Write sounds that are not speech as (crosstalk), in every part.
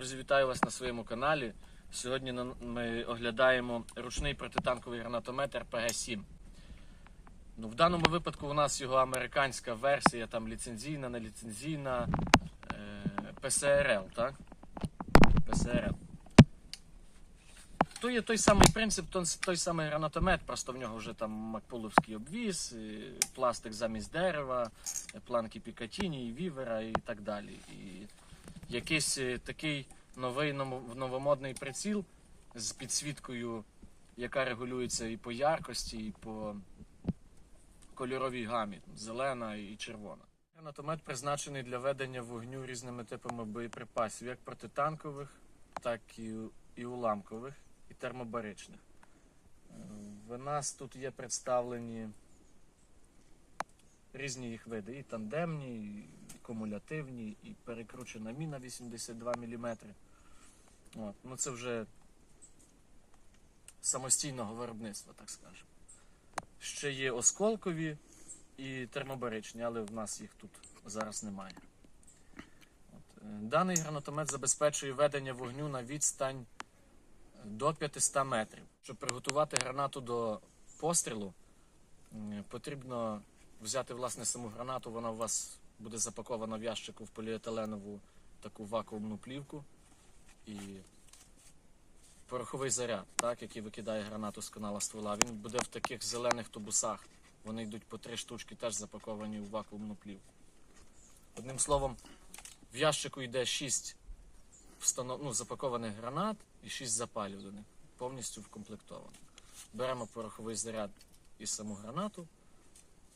Друзі, вітаю вас на своєму каналі. Сьогодні ми оглядаємо ручний протитанковий гранатомет РПГ-7. Ну, в даному випадку у нас його американська версія, там ліцензійна, неліцензійна, е, ПСРЛ, так? ПСРЛ. То є той самий принцип, той, самий гранатомет, просто в нього вже там макпуловський обвіз, пластик замість дерева, планки Пікатіні, вівера і так далі. І якийсь е, такий новий новомодний приціл з підсвіткою, яка регулюється і по яркості, і по кольоровій гамі зелена і червона. Гранатомет призначений для ведення вогню різними типами боєприпасів, як протитанкових, так і, і уламкових, і термобаричних. Е, В нас тут є представлені різні їх види, і тандемні, і кумулятивні, і перекручена міна 82 мм. От. Ну це вже самостійного виробництва, так скажемо. Ще є осколкові і термобаричні, але в нас їх тут зараз немає. От. е, Даний гранатомет забезпечує ведення вогню на відстань до 500 метрів. Щоб приготувати гранату до пострілу, потрібно взяти власне саму гранату. Вона у вас буде запакована в ящику в поліетиленову таку вакуумну плівку і пороховий заряд, так, який викидає гранату з канала ствола. Він буде в таких зелених тубусах. Вони йдуть по три штучки, теж запаковані у вакуумну плівку. Одним словом, в ящику йде 6 встанов... ну, запакованих гранат і 6 запалів до них, повністю вкомплектовано. Беремо пороховий заряд і саму гранату.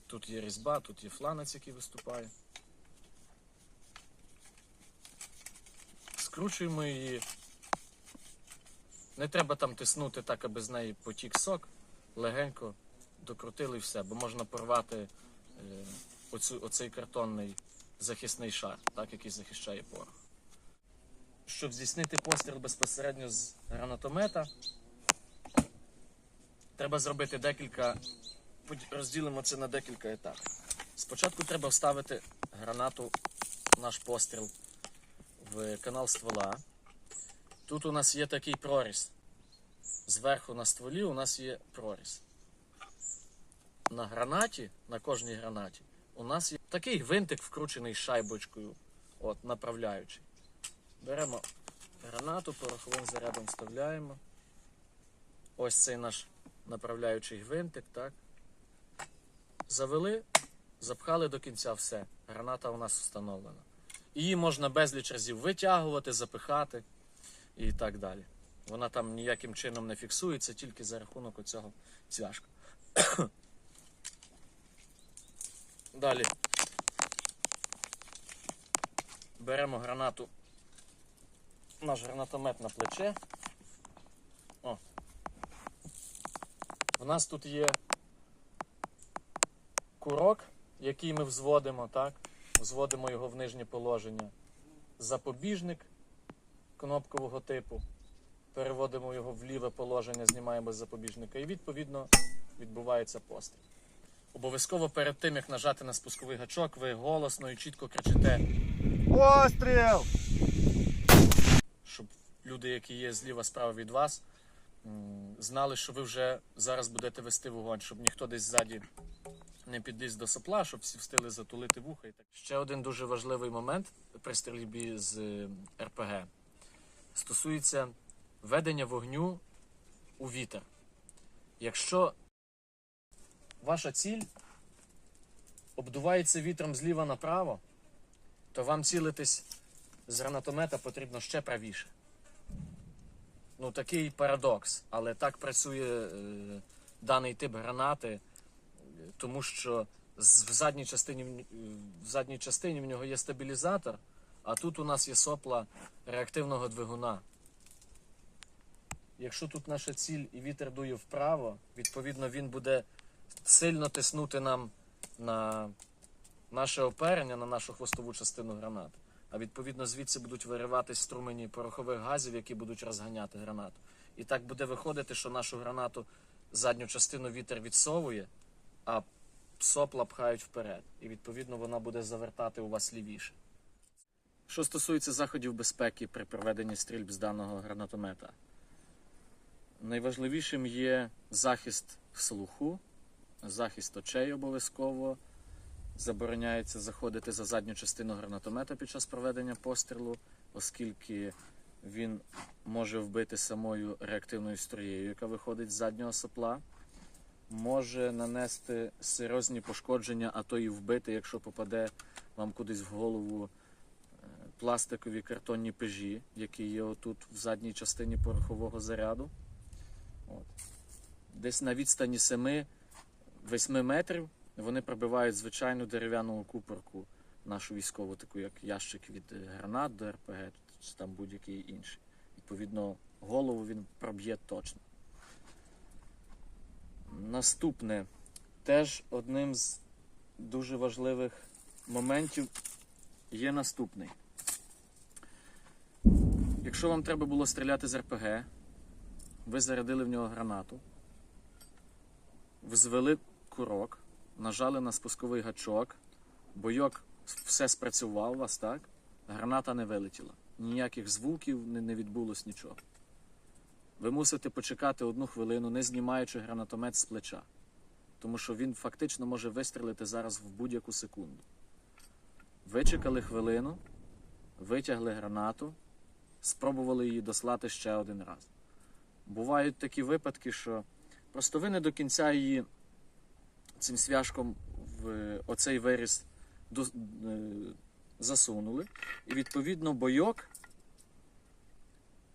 Тут є різьба, тут є фланець, який виступає. Скручуємо її. Не треба там тиснути так, аби з неї потік сок. Легенько докрутили все, бо можна порвати е, оцю, оцей картонний захисний шар, так, який захищає порох. Щоб здійснити постріл безпосередньо з гранатомета, треба зробити декілька. Розділимо це на декілька етапів. Спочатку треба вставити гранату, наш постріл в канал ствола. Тут у нас є такий проріз. Зверху на стволі у нас є проріз. На гранаті, на кожній гранаті, у нас є такий гвинтик, вкручений шайбочкою, от, направляючий. Беремо гранату, пороховим зарядом вставляємо. Ось цей наш направляючий гвинтик, так. Завели, запхали до кінця все. Граната у нас встановлена. Її можна безліч разів витягувати, запихати і так далі. Вона там ніяким чином не фіксується, тільки за рахунок оцього цвяшка. (coughs) Далі беремо гранату, наш гранатомет на плече. О. У нас тут є курок, який ми взводимо, так? Взводимо його в нижнє положення. Запобіжник кнопкового типу. Переводимо його в ліве положення, знімаємо з запобіжника і відповідно відбувається постріл. Обов'язково перед тим, як нажати на спусковий гачок, ви голосно і чітко кричите, Постріл! щоб люди, які є зліва справа від вас, знали, що ви вже зараз будете вести вогонь, щоб ніхто десь ззаді не підліз до сопла, щоб всі встигли затулити вуха. І так. Ще один дуже важливий момент при стрільбі з е, РПГ стосується ведення вогню у вітер. Якщо ваша ціль обдувається вітром зліва направо, то вам цілитись з гранатомета потрібно ще правіше. Ну, такий парадокс, але так працює е, даний тип гранати, тому що в задній, частині, в- в задній частині в нього є стабілізатор, а тут у нас є сопла реактивного двигуна. Якщо тут наша ціль і вітер дує вправо, відповідно він буде сильно тиснути нам на наше оперення, на нашу хвостову частину гранати. А відповідно звідси будуть вириватись струмені порохових газів, які будуть розганяти гранату. І так буде виходити, що нашу гранату задню частину вітер відсовує, а сопла пхають вперед. І відповідно вона буде завертати у вас лівіше. Що стосується заходів безпеки при проведенні стрільб з даного гранатомета, найважливішим є захист слуху, захист очей обов'язково. Забороняється заходити за задню частину гранатомета під час проведення пострілу, оскільки він може вбити самою реактивною струєю, яка виходить з заднього сопла, може нанести серйозні пошкодження, а то і вбити, якщо попаде вам кудись в голову е, пластикові картонні пежі, які є отут в задній частині порохового заряду. От. Десь на відстані 7-8 метрів вони пробивають звичайну дерев'яну купорку, нашу військову, таку як ящик від е, гранат до РПГ, чи там будь-який інший. Відповідно, голову він проб'є точно. Наступне теж одним з дуже важливих моментів є наступний. Якщо вам треба було стріляти з РПГ, ви зарядили в нього гранату, взвели курок, нажали на спусковий гачок, бойок все спрацював у вас, так? Граната не вилетіла. Ніяких звуків не, відбулось нічого. Ви мусите почекати одну хвилину, не знімаючи гранатомет з плеча. Тому що він фактично може вистрілити зараз в будь-яку секунду. Вичекали хвилину, витягли гранату, спробували її дослати ще один раз. Бувають такі випадки, що просто ви не до кінця її цим свяжком в оцей виріз до- е, засунули, і відповідно бойок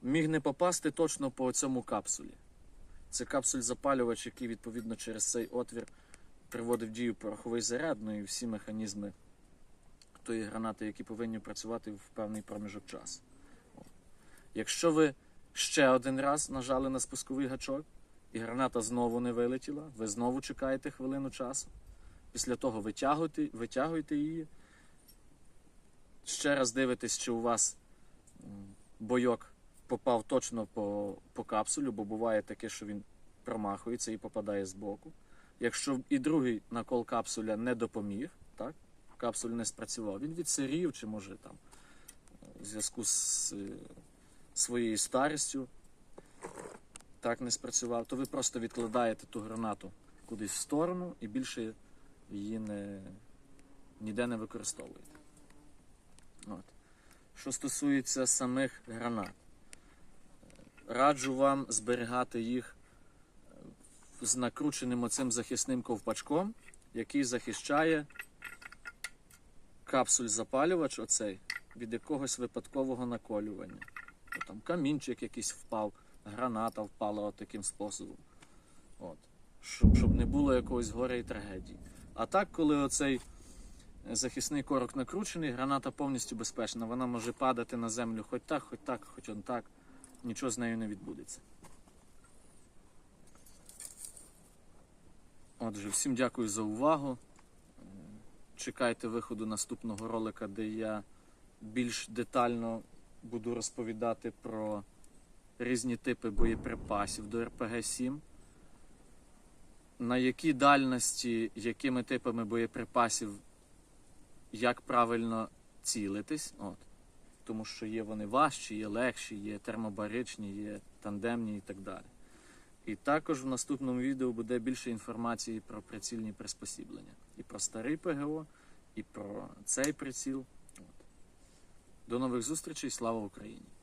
міг не попасти точно по цьому капсулі. Це капсуль-запалювач, який відповідно через цей отвір приводив дію пороховий заряд, ну і всі механізми тої гранати, які повинні працювати в певний проміжок часу. Якщо ви ще один раз нажали на спусковий гачок, і граната знову не вилетіла, ви знову чекаєте хвилину часу. Після того витягуєте, витягуєте її, ще раз дивитесь, чи у вас бойок попав точно по, по капсулю, бо буває таке, що він промахується і попадає збоку. Якщо і другий накол капсуля не допоміг, так, капсуль не спрацював, він відсирів, чи може там в зв'язку з е, своєю старістю так не спрацював, то ви просто відкладаєте ту гранату кудись в сторону і більше її не, ніде не використовуєте. От. Що стосується самих гранат, раджу вам зберігати їх з накрученим оцим захисним ковпачком, який захищає капсуль-запалювач оцей від якогось випадкового наколювання. О, Там камінчик якийсь впав, граната впала от таким способом. От. Щоб, щоб не було якогось горя і трагедії. А так, коли оцей захисний корок накручений, граната повністю безпечна. Вона може падати на землю хоч так, хоч так, хоч он так. Нічого з нею не відбудеться. Отже, всім дякую за увагу. Чекайте виходу наступного ролика, де я більш детально буду розповідати про різні типи боєприпасів до РПГ-7, на які дальності, якими типами боєприпасів, як правильно цілитись. От. Тому що є вони важчі, є легші, є термобаричні, є тандемні і так далі. І також в наступному відео буде більше інформації про прицільні приспосіблення. І про старий ПГО, і про цей приціл. От. До нових зустрічей. Слава Україні!